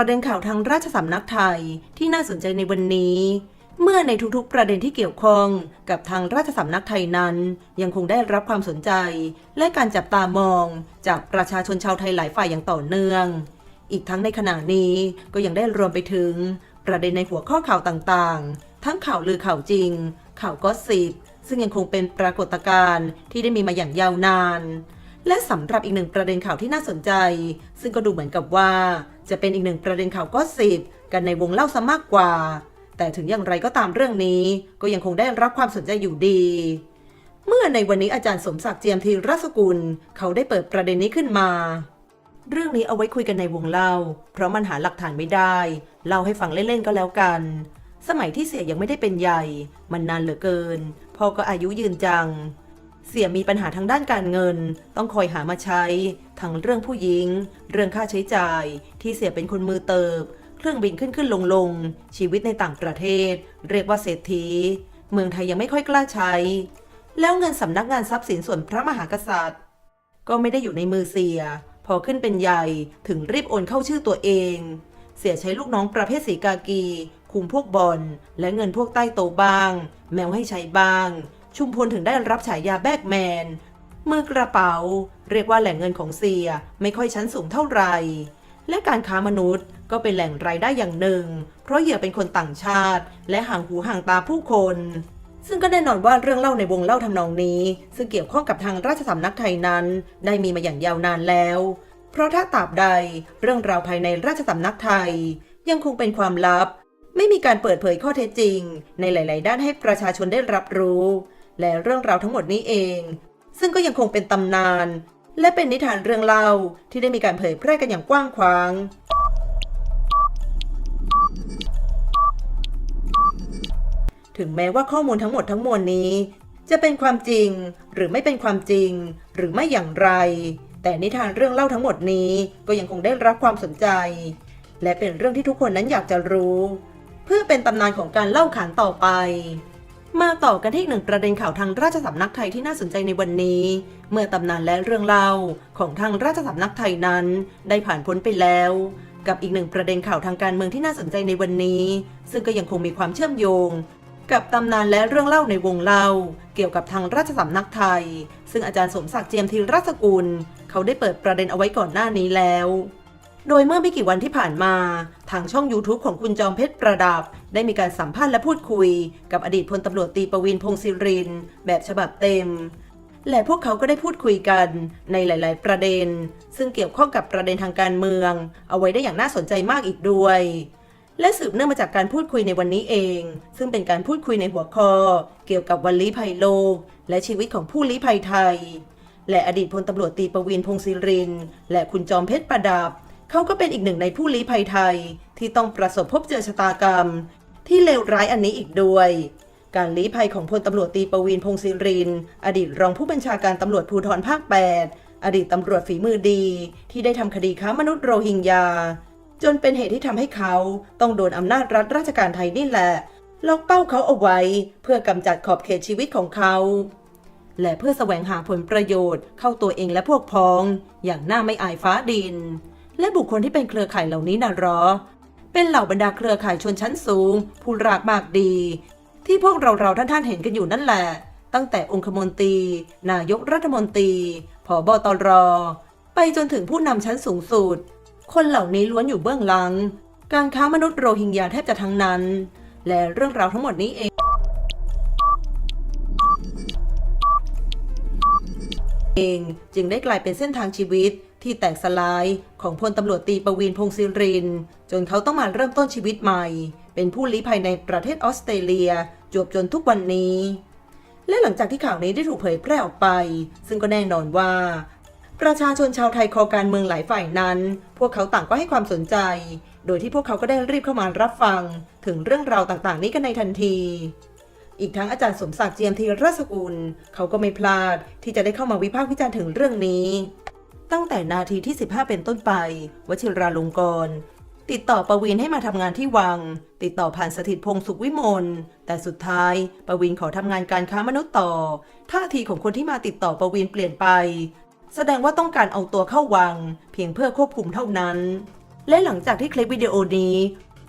ประเด็นข่าวทางราชสำนักไทยที่น่าสนใจในวันนี้ เมื่อในทุกๆประเด็นที่เกี่ยวข้องกับทางราชสำนักไทยนั้น ยังคงได้รับความสนใจ และการจับตามองจากประชาชนชาวไทยหลายฝ่ายอย่างต่อเนื่อง อีกทั้งในขณะนี้ก็ยังได้รวมไปถึง ประเด็นในหัวข้อข่าวต่างๆ ทั้งข่าวลือข่าวจริง ข่าวก็สิบซึ่งยังคงเป็นปรากฏการณ์ที่ได้มีมาอย่างยาวนาน และสำหรับอีกหนึ่งประเด็นข่าวที่น่าสนใจ ซึ่งก็ดูเหมือนกับว่า จะเป็นอีกหนึ่งประเด็นข่าวก็สิบกันในวงเล่าซะมากกว่า แต่ถึงอย่างไรก็ตามเรื่องนี้ ก็ยังคงได้รับความสนใจอยู่ดี เมื่อในวันนี้อาจารย์สมศักดิ์เจียมธีรสกุล เขาได้เปิดประเด็นนี้ขึ้นมา เรื่องนี้เอาไว้คุยกันในวงเล่า เพราะมันหาหลักฐานไม่ได้เล่าให้ฟังเล่นๆก็แล้วกันสมัยที่เสียยังไม่ได้เป็นใหญ่ มันนานเหลือเกิน พ่อก็อายุยืนจัง เสียมีปัญหาทางด้านการเงิน ต้องคอยหามาใช้ ทั้งเรื่องผู้หญิง เรื่องค่าใช้จ่าย ที่เสียเป็นคนมือเติบ เครื่องบินขึ้นขึ้นลงลง ชีวิตในต่างประเทศ เรียกว่าเศรษฐี เมืองไทยยังไม่ค่อยกล้าใช้ แล้วเงินสำนักงานทรัพย์สินส่วนพระมหากษัตริย์ ก็ไม่ได้อยู่ในมือเสีย พอขึ้นเป็นใหญ่ถึงรีบโอนเข้าชื่อตัวเอง เสียใช้ลูกน้องประเภทสีกากี คุมพวกบอลและเงินพวกใต้โตะบ้าง แมวให้ใช้บ้าง ชุมพลถึงได้รับฉายาแบกแมน มือกระเป๋า เรียกว่าแหล่งเงินของเสียไม่ค่อยชั้นสูงเท่าไหร่ และการค้ามนุษย์ก็เป็นแหล่งรายได้อย่างหนึ่ง เพราะเหยื่อเป็นคนต่างชาติ และห่างหูห่างตาผู้คน ซึ่งก็แน่นอนว่าเรื่องเล่าในวงเล่าทำนองนี้ ซึ่งเกี่ยวข้องกับทางราชสำนักไทยนั้น ได้มีมาอย่างยาวนานแล้ว เพราะถ้าตราบใดเรื่องราวภายในราชสำนักไทย ยังคงเป็นความลับ ไม่มีการเปิดเผยข้อเท็จจริง ในหลาย ๆ ด้านให้ประชาชนได้รับรู้ และเรื่องราวทั้งหมดนี้เอง ซึ่งก็ยังคงเป็นตำนาน และเป็นนิทานเรื่องเล่าที่ได้มีการเผยแพร่กันอย่างกว้างขวางถึงแม้ว่าข้อมูลทั้งหมดทั้งมวลนี้ จะเป็นความจริงหรือไม่เป็นความจริง หรือไม่อย่างไร แต่นิทานเรื่องเล่าทั้งหมดนี้ก็ยังคงได้รับความสนใจ และเป็นเรื่องที่ทุกคนนั้นอยากจะรู้ เพื่อเป็นตำนานของการเล่าขานต่อไป มาต่อกันที่หนึ่งประเด็นข่าวทางราชสำนักไทยที่น่าสนใจในวันนี้ เมื่อตำนานและเรื่องเล่าของทางราชสำนักไทยนั้น ได้ผ่านพ้นไปแล้ว กับอีกหนึ่งประเด็นข่าวทางการเมืองที่น่าสนใจในวันนี้ ซึ่งก็ยังคงมีความเชื่อมโยง กับตำนานและเรื่องเล่าในวงเล่า เกี่ยวกับทางราชสำนักไทย ซึ่งอาจารย์สมศักดิ์เจียมธีรสกุล เขาได้เปิดประเด็นเอาไว้ก่อนหน้านี้แล้วโดยเมื่อไม่กี่วันที่ผ่านมา ทางช่อง YouTube ของคุณจอมเพชรประดับ ได้มีการสัมภาษณ์และพูดคุย กับอดีตพลตำรวจตีประวินพงศิริน แบบฉบับเต็ม และพวกเขาก็ได้พูดคุยกันในหลาย ๆ ประเด็น ซึ่งเกี่ยวข้องกับประเด็นทางการเมือง เอาไว้ได้อย่างน่าสนใจมากอีกด้วย และสืบเนื่องมาจากการพูดคุยในวันนี้เอง ซึ่งเป็นการพูดคุยในหัวข้อ เกี่ยวกับวันลี้ภัยโลก และชีวิตของผู้ลี้ภัยไทย และอดีตพลตำรวจตีประวินพงศิริน และคุณจอมเพชรประดับเขาก็เป็นอีกหนึ่งในผู้ลี้ภัยไทยที่ต้องประสบพบเจอชะตากรรม ที่เลวร้ายอันนี้อีกด้วย การลี้ภัยของพลตำรวจตีประวินพงศิริน อดีตรองผู้บัญชาการตำรวจภูธรภาค 8 อดีตตำรวจฝีมือดี ที่ได้ทำคดีค้ามนุษย์โรฮิงญา จนเป็นเหตุที่ทำให้เขาต้องโดนอำนาจรัฐราชการไทยนี่แหละล็อกเป้าเขาเอาไว้ เพื่อกำจัดขอบเขตชีวิตของเขา และเพื่อแสวงหาผลประโยชน์เข้าตัวเองและพวกพ้อง อย่างหน้าไม่อายฟ้าดิน และบุคคลที่เป็นเครือข่ายเหล่านี้น่ะหรอ เป็นเหล่าบรรดาเครือข่ายชนชั้นสูง ผู้รากมากดี ที่พวกเราเราท่านท่านๆเห็นกันอยู่นั่นแหละ ตั้งแต่องคมนตรี นายกรัฐมนตรีผอบอตรไปจนถึงผู้นำชั้นสูงสุด คนเหล่านี้ล้วนอยู่เบื้องหลัง การค้ามนุษย์โรฮิงญาแทบจะทั้งนั้น และเรื่องราวทั้งหมดนี้เองเองจึงได้กลายเป็นเส้นทางชีวิต ที่แตกสลายของพลตำรวจตีประวินพงศิริน จนเขาต้องมาเริ่มต้นชีวิตใหม่ เป็นผู้ลี้ภัยในประเทศออสเตรเลียจวบจนทุกวันนี้ และหลังจากที่ข่าวนี้ได้ถูกเผยแพร่ออกไป ซึ่งก็แน่นอนว่า ประชาชนชาวไทยคอการเมืองหลายฝ่ายนั้น พวกเขาต่างก็ให้ความสนใจ โดยที่พวกเขาก็ได้รีบเข้ามารับฟัง ถึงเรื่องราวต่างๆ นี้กันในทันทีอีกทั้งอาจารย์สมศักดิ์เจียมธีรสกุล เขาก็ไม่พลาดที่จะได้เข้ามาวิพากษ์วิจารณ์ถึงเรื่องนี้ ตั้งแต่นาทีที่ 15 เป็นต้นไป วชิราลงกรณ์ติดต่อประวินให้มาทำงานที่วัง ติดต่อผ่านสถิตพงษ์สุขวิมล แต่สุดท้ายประวินขอทำงานการค้ามนุษย์ต่อ ท่าทีของคนที่มาติดต่อประวินเปลี่ยนไป แสดงว่าต้องการเอาตัวเข้าวัง เพียงเพื่อควบคุมเท่านั้น และหลังจากที่คลิปวิดีโอนี้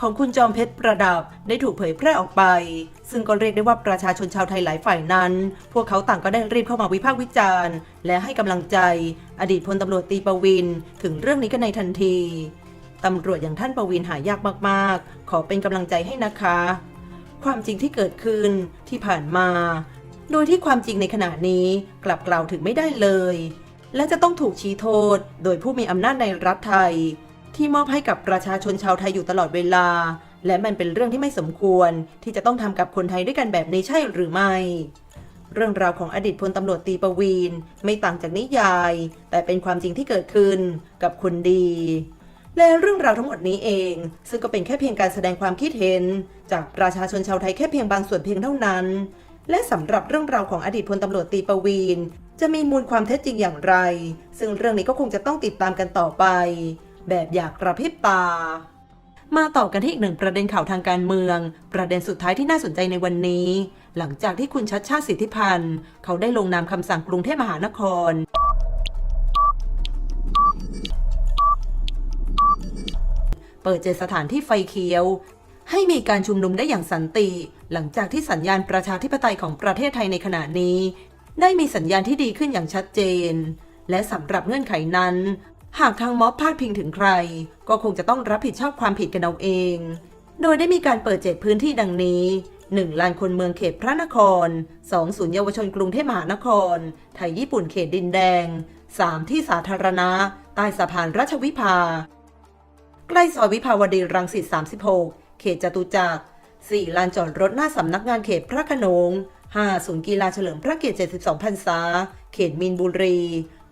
ของคุณจอมเพชรประดับได้ถูกเผยแพร่ออกไป ซึ่งก็เรียกได้ว่าประชาชนชาวไทยหลายฝ่ายนั้น พวกเขาต่างก็ได้รีบเข้ามาวิพากษ์วิจารณ์ และให้กำลังใจ อดีตพลตำรวจตีประวิน ถึงเรื่องนี้กันในทันทีตำรวจอย่างท่านประวินหายากมากๆ ขอเป็นกำลังใจให้นะคะ ความจริงที่เกิดขึ้นที่ผ่านมา โดยที่ความจริงในขณะนี้กลับกล่าวถึงไม่ได้เลย และจะต้องถูกชี้โทษ โดยผู้มีอำนาจในรัฐไทย ที่มอบให้กับประชาชนชาวไทยอยู่ตลอดเวลา และมันเป็นเรื่องที่ไม่สมควรที่จะต้องทำกับคนไทยด้วยกันแบบนี้ใช่หรือไม่ เรื่องราวของอดีตพลตำรวจตีประวีนไม่ต่างจากนิยาย แต่เป็นความจริงที่เกิดขึ้นกับคนดี และเรื่องราวทั้งหมดนี้เอง ซึ่งก็เป็นแค่เพียงการแสดงความคิดเห็น จากประชาชนชาวไทยแค่เพียงบางส่วนเพียงเท่านั้น และสำหรับเรื่องราวของอดีตพลตำรวจตีประวีนจะมีมูลความเท็จจริงอย่างไร ซึ่งเรื่องนี้ก็คงจะต้องติดตามกันต่อไป แบบอยากกระพริบตา มาต่อกันที่อีกหนึ่งประเด็นข่าวทางการเมือง ประเด็นสุดท้ายที่น่าสนใจในวันนี้ หลังจากที่คุณชัดชาติสิทธิพันธ์ เขาได้ลงนามคำสั่งกรุงเทพมหานครเปิดเจดสถานที่ไฟเขียว ให้มีการชุมนุมได้อย่างสันติ หลังจากที่สัญญาณประชาธิปไตยของประเทศไทยในขณะนี้ ได้มีสัญญาณที่ดีขึ้นอย่างชัดเจน และสำหรับเงื่อนไขนั้น หากทางม็อบพาดพิงถึงใคร ก็คงจะต้องรับผิดชอบความผิดกันเอาเอง โดยได้มีการเปิดเจ็ดพื้นที่ดังนี้ 1. ลานคนเมืองเขตพระนคร 2. ศูนย์เยาวชนกรุงเทพมหานคร ไทยญี่ปุ่นเขตดินแดง 3. ที่สาธารณะ ใต้สะพานราชวิภา ใกล้ซอยวิภาวดีรังสิต 36 เขตจตุจักร 4. ลานจอดรถหน้าสำนักงานเขตพระโขนง 5. ศูนย์กีฬาเฉลิมพระเกียรติ 72 พรรษา เขตมีนบุรี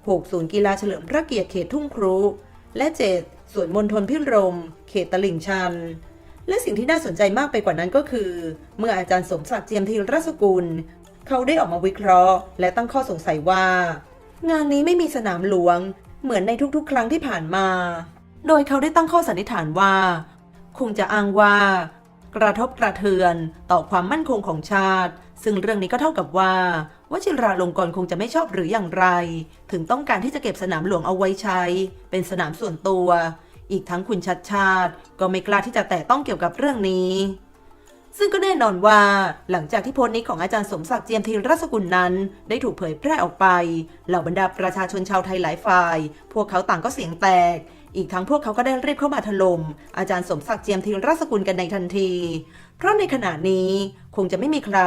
6. ศูนย์กีฬาเฉลิมพระเกียรติเขตทุ่งครุ และ 7. สวนมณฑลพิรม เขตตลิ่งชัน และสิ่งที่น่าสนใจมากไปกว่านั้นก็คือ เมื่ออาจารย์สมศักดิ์เจียมธีรสกุล เขาได้ออกมาวิเคราะห์ และตั้งข้อสงสัยว่า งานนี้ไม่มีสนามหลวง เหมือนในทุกๆ ครั้งที่ผ่านมา โดยเขาได้ตั้งข้อสันนิษฐานว่า คงจะอ้างว่ากระทบกระเทือนต่อความมั่นคงของชาติ ซึ่งเรื่องนี้ก็เท่ากับว่า วชิราลงกรณ์คงจะไม่ชอบหรืออย่างไร ถึงต้องการที่จะเก็บสนามหลวงเอาไว้ใช้ เป็นสนามส่วนตัว อีกทั้งคุณชัดชาติ ก็ไม่กล้าที่จะแตะต้องเกี่ยวกับเรื่องนี้ ซึ่งก็แน่นอนว่า หลังจากที่โพสต์นี้ของอาจารย์สมศักดิ์เจียมธีรสกุลนั้น ได้ถูกเผยแพร่ออกไป เหล่าบรรดาประชาชนชาวไทยหลายฝ่าย พวกเขาต่างก็เสียงแตก อีกทั้งพวกเขาก็ได้รีบเข้ามาถล่มอาจารย์สมศักดิ์เจียมธีรัสกุลกันในทันที เพราะในขณะนี้คงจะไม่มีใคร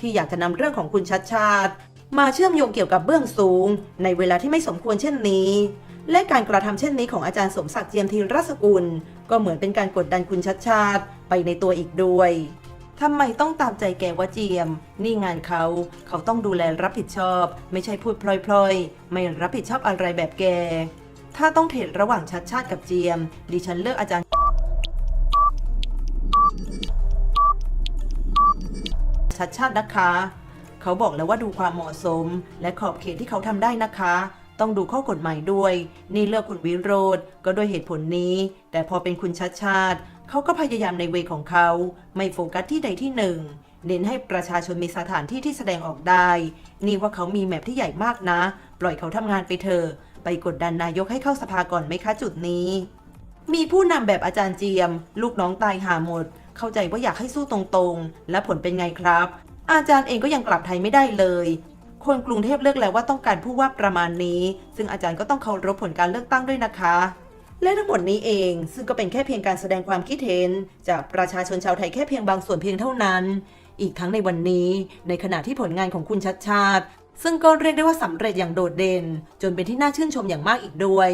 ที่อยากจะนำเรื่องของคุณชัดชาติ มาเชื่อมโยงเกี่ยวกับเบื้องสูง ในเวลาที่ไม่สมควรเช่นนี้ และการกระทำเช่นนี้ของอาจารย์สมศักดิ์เจียมธีรัสกุล ก็เหมือนเป็นการกดดันคุณชัดชาติไปในตัวอีกด้วยทำไมต้องตามใจแกว่าเจียม นี่งานเขา เขาต้องดูแลรับผิดชอบ ไม่ใช่พูดพลอยๆ ไม่รับผิดชอบอะไรแบบแก ถ้าต้องเทรดระหว่างชัดชาติกับเจียม ดิฉันเลือกอาจารย์ชัดชาตินะคะ เขาบอกแล้วว่าดูความเหมาะสม และขอบเขตที่เขาทำได้นะคะ ต้องดูข้อกฎหมายด้วย นี่เลือกคุณวิโรธก็ด้วยเหตุผลนี้ แต่พอเป็นคุณชัดชาติ เขาก็พยายามในเวของเขา ไม่โฟกัสที่ใดที่หนึ่งเน้นให้ประชาชนมีสถานที่ที่แสดงออกได้ นี่ว่าเขามีแมพที่ใหญ่มากนะ ปล่อยเขาทำงานไปเถอะ ไปกดดันนายกให้เข้าสภาก่อนไหมคะจุดนี้ มีผู้นำแบบอาจารย์เจียม ลูกน้องตายหาหมด เข้าใจว่าอยากให้สู้ตรงๆ และผลเป็นไงครับ อาจารย์เองก็ยังกลับไทยไม่ได้เลยคนกรุงเทพเลือกแล้วว่าต้องการผู้ว่าประมาณนี้ ซึ่งอาจารย์ก็ต้องเคารพผลการเลือกตั้งด้วยนะคะ และทั้งหมดนี้เอง ซึ่งก็เป็นแค่เพียงการแสดงความคิดเห็น จากประชาชนชาวไทยแค่เพียงบางส่วนเพียงเท่านั้น อีกทั้งในวันนี้ ในขณะที่ผลงานของคุณชัดชาติ ซึ่งก็เรียกได้ว่าสำเร็จอย่างโดดเด่น จนเป็นที่น่าชื่นชมอย่างมากอีกด้วย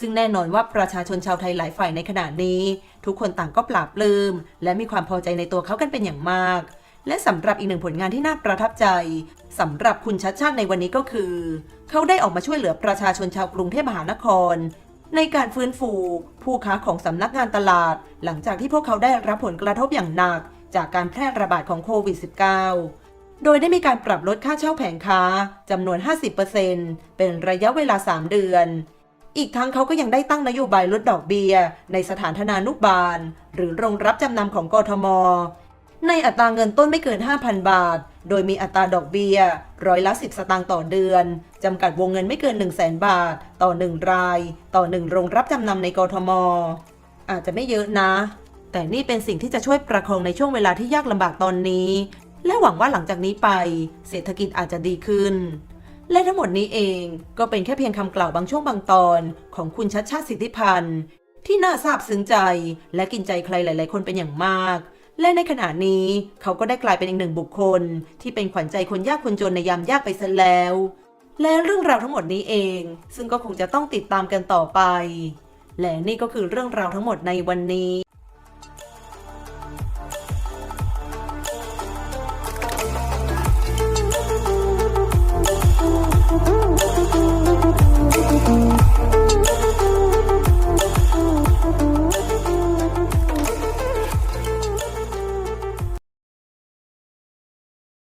ซึ่งแน่นอนว่าประชาชนชาวไทยหลายฝ่ายในขณะนี้ ทุกคนต่างก็ปราบปลื้มและมีความพอใจในตัวเขากันเป็นอย่างมาก และสำหรับอีกหนึ่งผลงานที่น่าประทับใจสำหรับคุณชัดชาติในวันนี้ก็คือ เขาได้ออกมาช่วยเหลือประชาชนชาวกรุงเทพมหานคร ในการฟื้นฟู ผู้ค้าของสำนักงานตลาด หลังจากที่พวกเขาได้รับผลกระทบอย่างหนัก จากการแพร่ระบาดของโควิด -19 โดยได้มีการปรับลดค่าเช่าแผงค้าจำนวน 50%เป็นระยะเวลา 3 เดือน อีกทั้งเขาก็ยังได้ตั้งนโยบายลดดอกเบี้ย ในสถานธนานุบาล หรือโรงรับจำนำของกทม ในอัตราเงินต้นไม่เกิน 5,000 บาท โดยมีอัตราดอกเบี้ย ร้อยละ 10 สตางค์ต่อเดือน จำกัดวงเงินไม่เกิน 1 0 0 0 0แบาท ต่อ 1 ราย ต่อ 1 โรงรับจำนำในกทม อาจจะไม่เยอะนะแต่นี่เป็นสิ่งที่จะช่วยประคองในช่วงเวลาที่ยากลำบากตอนนี้ และหวังว่าหลังจากนี้ไป เศรษฐกิจอาจจะดีขึ้น และทั้งหมดนี้เองก็เป็นแค่เพียงคำกล่าวบางช่วงบางตอนของคุณชัดชาติสิทธิพันธ์ที่น่าซาบซึ้งใจและกินใจใครหลาย ๆ คนเป็นอย่างมาก และในขณะนี้เขาก็ได้กลายเป็นอีกหนึ่งบุคคล ที่เป็นขวัญใจคนยากคนจนในยามยากไปซะแล้ว และเรื่องราวทั้งหมดนี้เอง ซึ่งก็คงจะต้องติดตามกันต่อไป และนี่ก็คือเรื่องราวทั้งหมดในวันนี้